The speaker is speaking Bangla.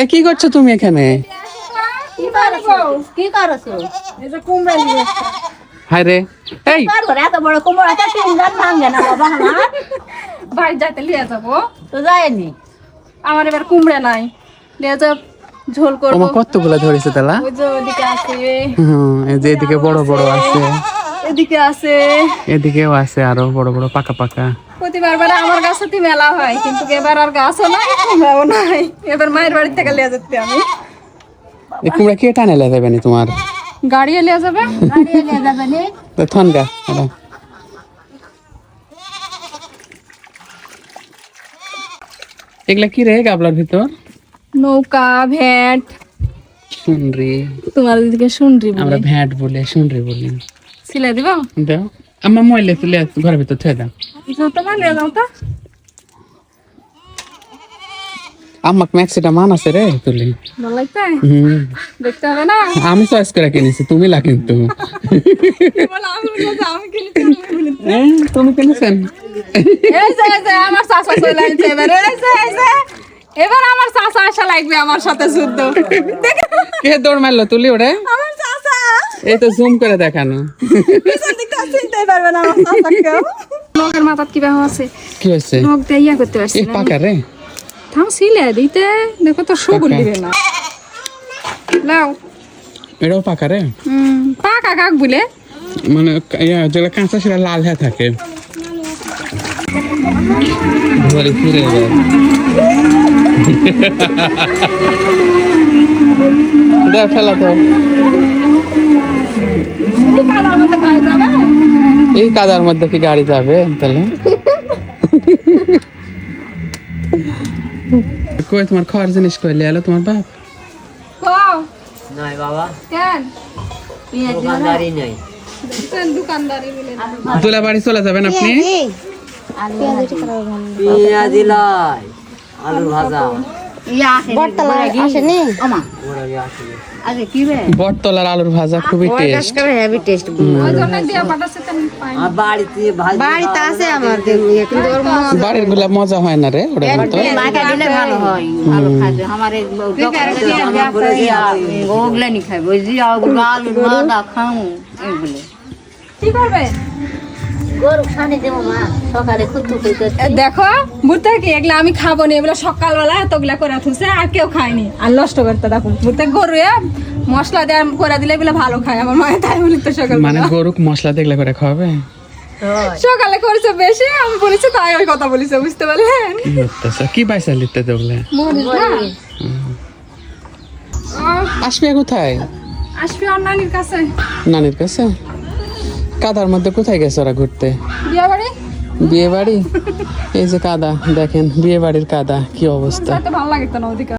এই কি করছ তুমি এখানে? কি করছ। হায় রে। এই এত বড় ভাঙে না বাবা আমার। বাড়ি যাইতে লিয়ে যাব। তো যায়নি। আমার এবার কুমড়া নাই। লিয়ে যাব ঝোল করব। কতগুলো ধরেছে তালা? ওই যে ওদিকে আছে। এই যে এদিকে বড় বড় আছে। এদিকে আছে। এদিকেও আছে আরও বড় বড় পাকা পাকা। প্রতিবার বারে আমার মেলা হয় কিন্তু এবার আর গাছও নাই কুমড়াও নাই। এবার মায়ের বাড়ি থেকে লিয়ে যেতে আমি। এই কুমড়া কে টানে যাবে না তোমার? গাড়ি লিয়ে যাবে? গাড়ি নিয়ে যাবে নি। তো থন গা এগুলা কি রে গাবলার ভিতর? নৌকা ভ্যাট শুনরি। তোমার দিকে শুনরি আমরা ভ্যাট বলে শুনরি বলি। সিলাই দিব। দাও। আমার ময়লে তুলে ঘরের ভিতর থয়ে দাও। তোমার নিয়ে যাও তো। আমাকে ম্যাক্সিটা মান আছে রে তুলি। দেখতে হবে না? আমি চয়েস করে কিনেছি তুমি লা কিন্তু। তুমি কিনেছেন? আমার চলে আসছে এবার। আমার চাচা আসা লাগবে আমার সাথে যুদ্ধ। কে দৌড় মারলো তুলি ওরে? এই তো জুম করে দেখানো। পিছন দিকটা চিনতেই পারবে না আমার চাচাকেও কি ব্যাহ আছে? কি হয়েছে? দিয়ে ইয়া করতে পারছি না। পাকা রে। থাম সিলে দিতে দেখো তো সবুল পাকা। দিবে না। লাও এটাও পাকা রে। হুম পাকা কাক বলে? মানে ইয়া কাঁচা সেটা লাল হয়ে থাকে। ঘরে ফিরে ফেলা তো এই কাদার মধ্যে কি গাড়ি যাবে তাহলে? কই তোমার খাওয়ার জিনিস কইলে এলো তোমার বাপ? নাই বাবা। কেন? দোকানদারি নাই। দোকানদারি বলে দোলা বাড়ি চলে যাবেন আপনি? পেঁয়াজি লাই আলু ভাজা। ইয়া বটতলা আসেনি? আমা। রে? বটতলার আলুর ভাজা খুবই টেস্ট হেভি টেস্ট তো বাড়িতে আছে আমার কিন্তু বাড়িরগুলা মজা হয় না রে মাকে দিলে ভালো হয় ভালো খাবে? আমার ওগুলো নি খাবে। ওই আলু খাও এগুলো কি করবে? দেখো বুঝতে কি? এগুলা আমি খাব না এগুলো সকালবেলা এতগুলা করে থুছে আর কেউ খায়নি। আর নষ্ট করতে দেখো বুঝতে গরু মশলা দিয়ে করে দিলে এগুলো ভালো খায় আমার মায়ের তাই বলি তো সকাল মানে গরুক মশলা দেখলে করে খাওয়াবে? সকালে করেছে বেশি আমি বলেছি তাই ওই কথা বলেছে বুঝতে পারলেন? কি পাইছা লিখতে দেখলে আসবে কোথায়? আসবি ওর নানির কাছে। নানির কাছে? কাদার মধ্যে কোথায় গেছে ওরা ঘুরতে? বিয়া বাড়ি বিয়ে বাড়ি এই যে কাদা দেখেন বিয়ে বাড়ির কাদা কি অবস্থা। ভালো লাগে না ওদিকে।